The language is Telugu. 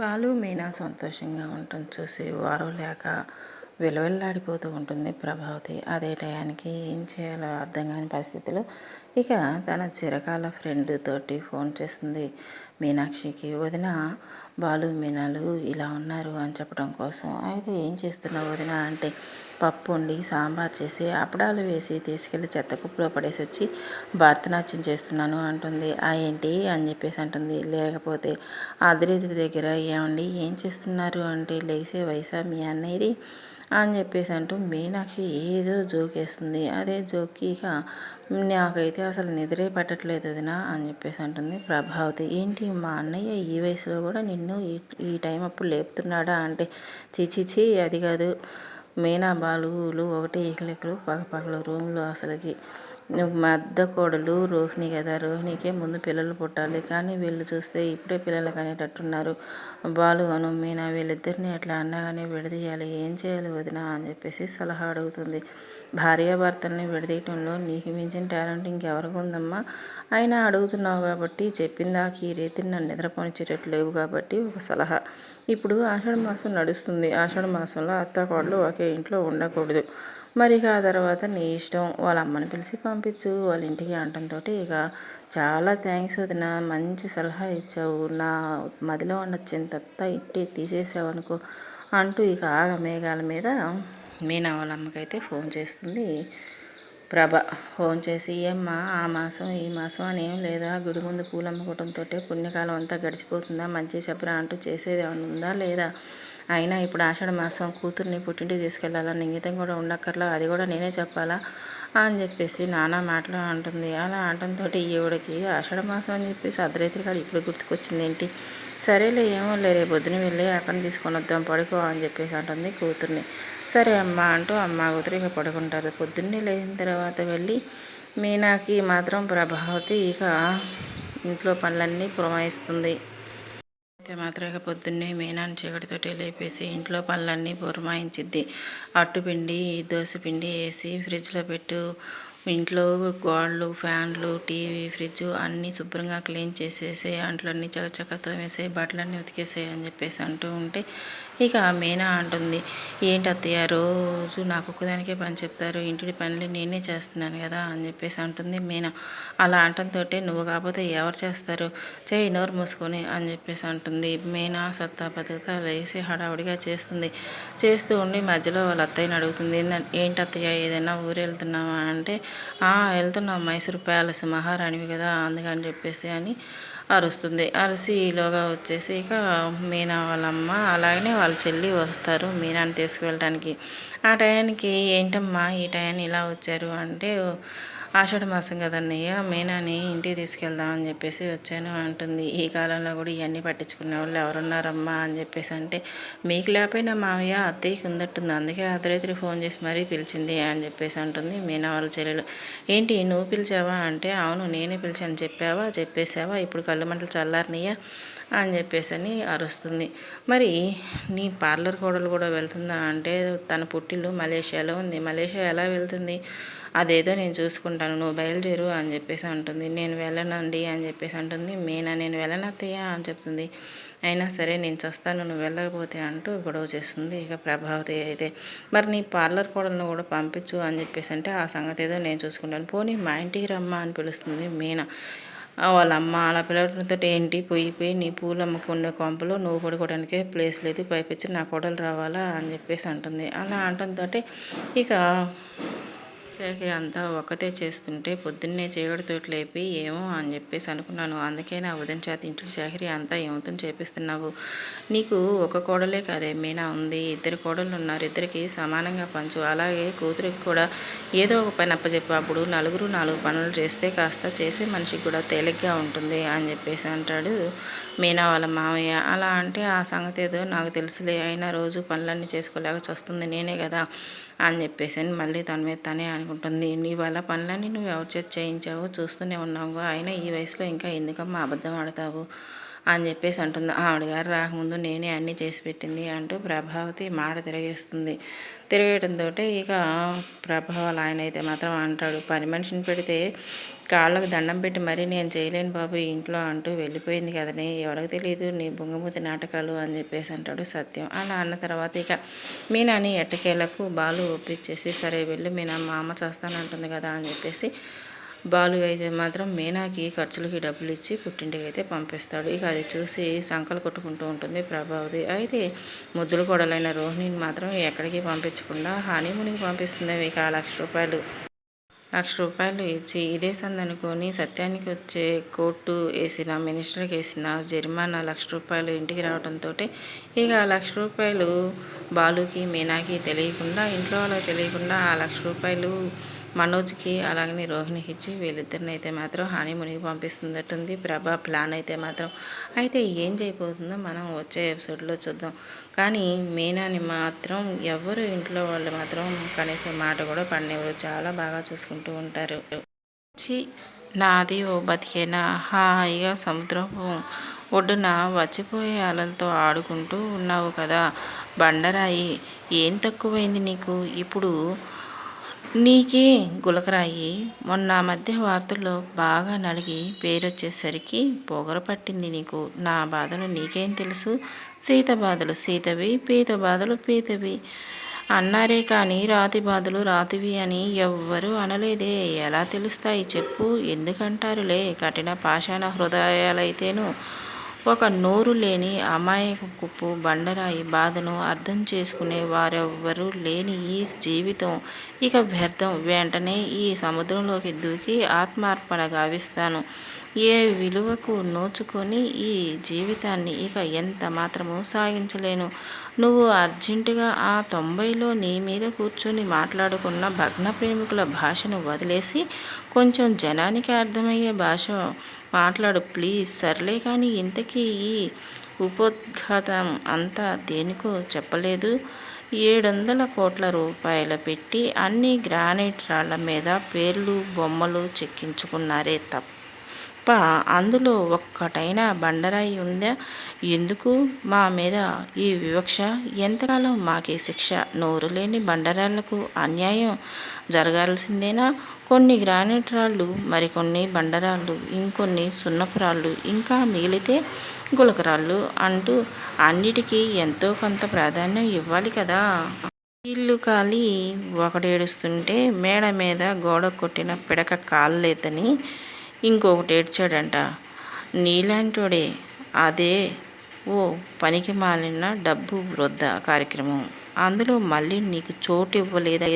బాలు మీనా సంతోషంగా ఉంటుంది చూసి వారు లేక విలవిల్లాడిపోతూ ఉంటుంది ప్రభావతి. అదే టయానికి ఏం చేయాలో అర్థం కాని పరిస్థితిలో ఇక తన చిరకాల ఫ్రెండ్ తోటి ఫోన్ చేస్తుంది. మీనాక్షికి వదిన బాలు మీనాలు ఇలా ఉన్నారు అని చెప్పడం కోసం. అయితే ఏం చేస్తున్నావు వదిన అంటే పప్పు వండి సాంబార్ చేసి అప్పడాలు వేసి తీసుకెళ్ళి చెత్త కుప్పలో పడేసి వచ్చి భరతనాట్యం చేస్తున్నాను అంటుంది. ఆ ఏంటి అని చెప్పేసి అంటుంది. లేకపోతే అదిరెదిరి దగ్గర ఏమండి ఏం చేస్తున్నారు అంటే లేసే వయసా మీ అన్నయ్యది అని చెప్పేసి అంటూ మీనాక్షి ఏదో జోకేస్తుంది అదే జోకి ఇక నాకైతే అసలు నిద్రే పట్టట్లేదు వదినా అని చెప్పేసి అంటుంది ప్రభావతి. ఏంటి మా అన్నయ్య ఈ వయసులో కూడా నిన్ను ఈ ఈ టైం అప్పుడు లేపుతున్నాడా అంటే చిచిచి అది కాదు. మీనా బాలువులు ఒకటే ఈకలెక్కలు పగ పగలు రూమ్లో అసలుకి. మద్ద కోడలు రోహిణి కదా రోహిణికే ముందు పిల్లలు పుట్టాలి. కానీ వీళ్ళు చూస్తే ఇప్పుడే పిల్లలు కనేటట్టున్నారు. బాలు అను మీనా వీళ్ళిద్దరిని అట్లా అన్నగానే విడదీయాలి. ఏం చేయాలి వదిన అని చెప్పేసి సలహా అడుగుతుంది. భార్యాభర్తల్ని విడదీయటంలో నీకు మించిన టాలెంట్ ఇంకెవరికి ఉందమ్మా? అయినా అడుగుతున్నావు కాబట్టి చెప్పిందాక ఈ రీతిని నన్ను నిద్రపోనిచ్చేటట్లు లేవు కాబట్టి ఒక సలహా. ఇప్పుడు ఆషాఢ మాసం నడుస్తుంది. ఆషాఢ మాసంలో అత్త కోడలు ఒకే ఇంట్లో ఉండకూడదు. మరి ఇక ఆ తర్వాత నీ ఇష్టం వాళ్ళ అమ్మని పిలిచి పంపించు వాళ్ళ ఇంటికి అనటంతో ఇక చాలా థ్యాంక్స్ వదిన మంచి సలహా ఇచ్చావు. నా మదిలో ఉన్న చింతంతా ఇట్టి తీసేసావు అనుకో అంటూ ఇక ఆగ మేఘాల మీద మీనా వాళ్ళ అమ్మకైతే ఫోన్ చేస్తుంది. ప్రభ ఫోన్ చేసి ఏమ్మా ఆ మాసం ఈ మాసం అని ఏం లేదా? గుడి ముందు పూలు అమ్ముకోవడంతో పుణ్యకాలం అంతా గడిచిపోతుందా? మంచి చెప్పరా? అంటూ చేసేది ఏమైనా ఉందా లేదా? అయినా ఇప్పుడు ఆషాఢ మాసం కూతుర్ని పుట్టింటికి తీసుకెళ్ళాలని ఇంగితం కూడా ఉండక్కర్లా? అది కూడా నేనే చెప్పాలా? అని చెప్పేసి నానా మాటలు అంటుంది. అలా అంటంతో ఈవిడకి ఆషాఢ మాసం అని చెప్పేసి అర్ధరాత్రి కాదు ఇప్పుడు గుర్తుకొచ్చింది ఏంటి? సరేలే ఏమో లే రేపు పొద్దున వెళ్ళి అక్కడ తీసుకొని వద్దాం పడుకో అని చెప్పేసి అంటుంది కూతుర్ని. సరే అమ్మ అంటూ అమ్మ కూతురు ఇక పడుకుంటారు. పొద్దున్నే లేచిన తర్వాత వెళ్ళి మీనాకి మాత్రం ప్రభావతి ఇక ఇంట్లో పనులన్నీ పురమాయిస్తుంది. అయితే మాత్రం పొద్దున్నే మీనాన్ని చీకటితోటి లేపేసి ఇంట్లో పనులన్నీ బురమాయించిద్ది అట్టుపిండి పిండి వేసి ఫ్రిడ్జ్లో పెట్టు. ఇంట్లో గోడలు ఫ్యాన్లు టీవీ ఫ్రిడ్జ్ అన్నీ శుభ్రంగా క్లీన్ చేసేసి అంట్లన్నీ చకచకతో వేసే బట్టలన్నీ ఉతికేసాయి అని చెప్పేసి అంటూ ఉంటే ఇక మీనా అంటుంది. ఏంటి అత్తయ్య రోజు నాకు ఒక్కదానికే పని చెప్తారు. ఇంటి పనులు నేనే చేస్తున్నాను కదా అని చెప్పేసి అంటుంది మీనా. అలా అంటంతో నువ్వు కాకపోతే ఎవరు చేస్తారు? చేయి నోరు మూసుకొని అని చెప్పేసి అంటుంది మీనా. సత్తా బతుకుతా లేచి హడావుడిగా చేస్తుంది. చేస్తూ ఉండి మధ్యలో వాళ్ళ అత్తయ్యని అడుగుతుంది. ఏంటి అత్తయ్య ఏదైనా ఊరు వెళ్తున్నావా? అంటే వెళ్తున్నాం. మైసూర్ ప్యాలెస్ మహారాణివి కదా అందుకని చెప్పేసి అని అరుస్తుంది. అరిసి ఈలోగా వచ్చేసి ఇక మీనా వాళ్ళమ్మ అలాగనే వాళ్ళ చెల్లి వస్తారు మీనాని తీసుకువెళ్ళడానికి ఆ టయానికి ఏంటమ్మా ఈ టయాన్ని ఇలా వచ్చారు అంటే ఆషాఢ మాసం కదన్నయ్య మీనాని ఇంటికి తీసుకెళ్దామని చెప్పేసి వచ్చాను అంటుంది. ఈ కాలంలో కూడా ఇవన్నీ పట్టించుకునే వాళ్ళు ఎవరున్నారమ్మా అని చెప్పేసి అంటే మీకు లేకపోయినా మావయ్య అత్తయ్యకి ఉందట్టుంది. అందుకే అర్ధరాత్రి ఫోన్ చేసి మరీ పిలిచింది అని చెప్పేసి అంటుంది మీనా వాళ్ళ చెల్లెలు. ఏంటి నువ్వు పిలిచావా? అంటే అవును నేనే పిలిచాను. చెప్పావా? చెప్పేసావా ఇప్పుడు కళ్ళు మంటలు చల్లారినయ్యా అని చెప్పేసి అని అరుస్తుంది. మరి నీ పార్లర్ కోడలు కూడా వెళ్తుందా? అంటే తన పుట్టిల్లు మలేషియాలో ఉంది. మలేషియా ఎలా వెళ్తుంది? అదేదో నేను చూసుకుంటాను నువ్వు బయలుదేరు అని చెప్పేసి అంటుంది. నేను వెళ్ళనండి అని చెప్పేసి అంటుంది. మీనా? నేను వెళ్ళనత్తయ్యా అని చెప్తుంది. అయినా సరే నేను చస్తాను నువ్వు వెళ్ళకపోతే అంటూ గొడవ చేస్తుంది ఇక ప్రభావతి అయితే. మరి నీ పార్లర్ కోడలను కూడా పంపించు అని చెప్పేసి అంటే ఆ సంగతి ఏదో నేను చూసుకుంటాను. పోనీ మా ఇంటికి రమ్మా అని పిలుస్తుంది మీనా. వాళ్ళ అమ్మ అలా ఏంటి? పోయి పోయి నీ పూలు అమ్ముకునే కొంపలో నువ్వు పడుకోవడానికే ప్లేస్ లేదు పైపించి నా కోడలు రావాలా అని చెప్పేసి అంటుంది. అలా అంటంతో ఇక చాకరీ అంతా ఒక్కతే చేస్తుంటే పొద్దున్నే చీకటితో లేపి ఏమో అని చెప్పేసి అనుకున్నాను. అందుకే నా ఉదయం చేత ఇంటి శాఖరి అంతా ఏమవుతుంది చేపిస్తున్నావు. నీకు ఒక కోడలే కాదే మీనా ఉంది. ఇద్దరు కోడలు ఉన్నారు. ఇద్దరికి సమానంగా పంచు. అలాగే కూతురికి కూడా ఏదో ఒక పని అప్పచెప్పు అప్పుడు నలుగురు నాలుగు పనులు చేస్తే కాస్త చేసే మనిషికి కూడా తేలిగ్గా ఉంటుంది అని చెప్పేసి అంటాడు మీనా వాళ్ళ మామయ్య. అలా అంటే ఆ సంగతి ఏదో నాకు తెలుసులే. అయినా రోజు పనులన్నీ చేసుకోలేక వస్తుంది నేనే కదా. అని చెప్పేసి అని మళ్ళీ తన మీద తనే అనుకుంటుంది. ఇవాళ పనులన్నీ నువ్వు ఎవరు చేయించావు చూస్తూనే ఉన్నావు అయినా ఈ వయసులో ఇంకా ఎందుకమ్మా అబద్ధం ఆడతావు? అని చెప్పేసి అంటుంది. ఆవిడ గారు రాకముందు నేనే అన్నీ చేసి పెట్టింది అంటూ ప్రభావతి మాట తిరిగేస్తుంది. తిరగడంతో ఇక ప్రభావాలు ఆయన అయితే మాత్రం అంటాడు. పని మనిషిని పెడితే కాళ్ళకు దండం పెట్టి మరీ నేను చేయలేను బాబు ఇంట్లో అంటూ వెళ్ళిపోయింది కదనే. ఎవరికి తెలియదు నీ బొంగమూతి నాటకాలు అని చెప్పేసి అంటాడు సత్యం. అలా అన్న తర్వాత ఇక మీ నాని ఎట్టకేలకు బాలు ఒప్పించేసి సరే వెళ్ళి మీ నా మా అమ్మ చేస్తానంటుంది కదా అని చెప్పేసి బాలు అయితే మాత్రం మీనాకి ఖర్చులకి డబ్బులు ఇచ్చి పుట్టింటికి అయితే పంపిస్తాడు. ఇక అది చూసి సంకలు కొట్టుకుంటూ ఉంటుంది ప్రభావతి. అయితే ముద్దులు కొడలైన రోహిణిని మాత్రం ఎక్కడికి పంపించకుండా హనీమూన్కి పంపిస్తుంది ఇక లక్ష రూపాయలు. లక్ష రూపాయలు ఇచ్చి ఇదే సందనుకొని సత్యానికి వచ్చే కోర్టు వేసిన మినిస్టర్కి వేసిన జరిమానా లక్ష రూపాయలు ఇంటికి రావడంతో ఇక లక్ష రూపాయలు బాలుకి మీనాకి తెలియకుండా ఇంట్లో వాళ్ళకి తెలియకుండా ఆ లక్ష రూపాయలు మనోజ్కి అలాగనే రోహిణికి ఇచ్చి వీళ్ళిద్దరిని అయితే మాత్రం హనీమూన్కి పంపిస్తున్నట్టుంది ప్రభా ప్లాన్ అయితే మాత్రం. అయితే ఏం చేయబోతుందో మనం వచ్చే ఎపిసోడ్లో చూద్దాం. కానీ మీనాని మాత్రం ఎవరు ఇంట్లో వాళ్ళు మాత్రం కనీసం మాట కూడా పడినవారు చాలా బాగా చూసుకుంటూ ఉంటారు. నాది ఓ బతికేనా? హాయిగా సముద్రపు ఒడ్డున వచ్చిపోయే అలలతో ఆడుకుంటూ ఉన్నావు కదా బండరాయి. ఏం తక్కువైంది నీకు? ఇప్పుడు నీకే గులకరాయి. మొన్న మధ్య వార్తల్లో బాగా నలిగి పేరొచ్చేసరికి పొగర పట్టింది నీకు. నా బాధలు నీకేం తెలుసు? సీత బాధలు సీతవి పీత బాధలు పీతవి. అన్నారే కానీ రాతి బాధలు రాతివి అని ఎవ్వరూ అనలేదే. ఎలా తెలుస్తాయి చెప్పు? ఎందుకంటారులే? కఠిన పాషాణ హృదయాలైతేను ఒక నోరు లేని అమాయకపు బండరాయి బాధను అర్థం చేసుకునే వారెవ్వరూ లేని ఈ జీవితం. ఇక వ్యర్థం. వెంటనే ఈ సముద్రంలోకి దూకి ఆత్మార్పణ గావిస్తాను. ఏ విలువకు నోచుకొని ఈ జీవితాన్ని ఇక ఎంత మాత్రమూ సాగించలేను. నువ్వు అర్జెంటుగా ఆ తొంభైలో నీ మీద కూర్చొని మాట్లాడుకున్న భగ్న ప్రేమికుల భాషను వదిలేసి కొంచెం జనానికి అర్థమయ్యే భాష మాట్లాడు ప్లీజ్. సర్లే కానీ ఇంతకీ ఈ ఉపోద్ఘాతం అంతా దేనికో చెప్పలేదు. ఏడు వందల కోట్ల రూపాయలు పెట్టి అన్ని గ్రానైట్ రాళ్ళ మీద పేర్లు బొమ్మలు చెక్కించుకున్నారే తప్ప తప్ప అందులో ఒక్కటైనా బండరాయి ఉందా? ఎందుకు? మా మీద ఈ వివక్ష? ఎంతకాలం మాకే శిక్ష? నోరు లేని బండరాళ్ళకు అన్యాయం జరగాల్సిందేనా? కొన్ని గ్రానైట్ రాళ్ళు మరికొన్ని బండరాళ్ళు ఇంకొన్ని సున్నపురాళ్ళు ఇంకా మిగిలితే గులకరాళ్ళు అంటూ అన్నిటికీ ఎంతో కొంత ప్రాధాన్యం ఇవ్వాలి కదా? ఇల్లు కాలి ఒకడేడుస్తుంటే మేడ మీద గోడ కొట్టిన పిడక కాళ్ళేదని ఇంకొకటి ఏడ్చాడంట. నీలాంటోడే అదే ఓ పనికి మాలిన డబ్బు వృద్ధ కార్యక్రమం. అందులో మళ్ళీ నీకు చోటు ఇవ్వలేదా